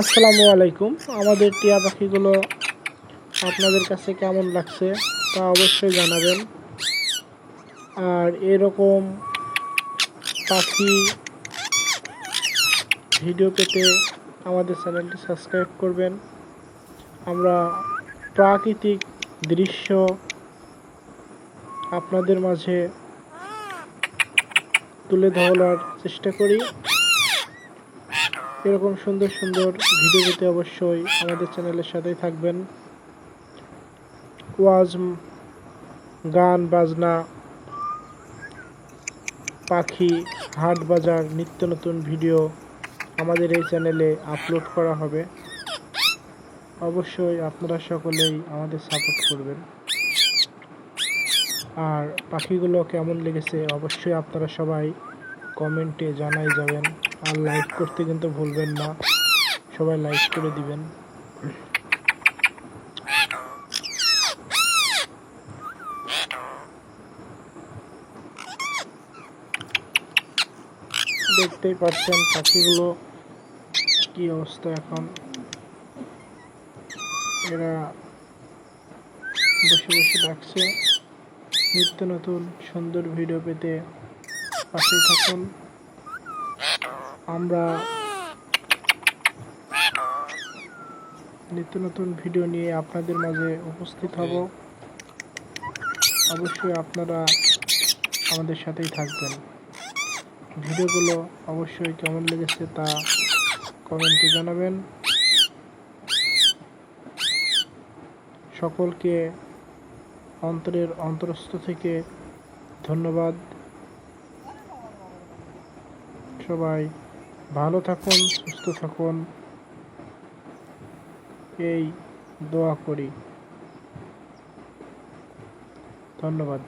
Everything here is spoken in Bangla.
আসসালামু আলাইকুম। আমাদের টিয়া পাখিগুলো আপনাদের কাছে কেমন লাগছে তা অবশ্যই জানাবেন। আর এরকম পাখি ভিডিও পেতে আমাদের চ্যানেলটি সাবস্ক্রাইব করবেন। আমরা প্রাকৃতিক দৃশ্য আপনাদের মাঝে তুলে ধরার চেষ্টা করি। এরকম সুন্দর সুন্দর ভিডিও পেতে অবশ্যই আমাদের চ্যানেলের সাথেই থাকবেন। ওয়াজ গান, বাজনা, পাখি, হাট বাজার, নিত্য নতুন ভিডিও আমাদের এই চ্যানেলে আপলোড করা হবে। অবশ্যই আপনারা সকলেই আমাদের সাপোর্ট করবেন। আর পাখিগুলো কেমন লেগেছে অবশ্যই আপনারা সবাই কমেন্টে জানাই যাবেন। আর লাইক করতে কিন্তু ভুলবেন না। সবাই লাইক করে দিবেন। দেখতেই পাচ্ছেন পাখিগুলো কি অবস্থা এখন। এরা বসে বসে ডাকছে। নিত্য নতুন সুন্দর ভিডিও পেতে পাশে থাকুন। আমরা নিত্য নতুন ভিডিও নিয়ে আপনাদের মাঝে উপস্থিত হব। অবশ্যই আপনারা আমাদের সাথেই থাকবেন। ভিডিওগুলো অবশ্যই কেমন লেগেছে তা কমেন্টে জানাবেন। সকলকে অন্তরের অন্তরস্থ থেকে ধন্যবাদ। সবাই ভালো থাকুন সুস্থ থাকুন। এই দোয়া করি। ধন্যবাদ।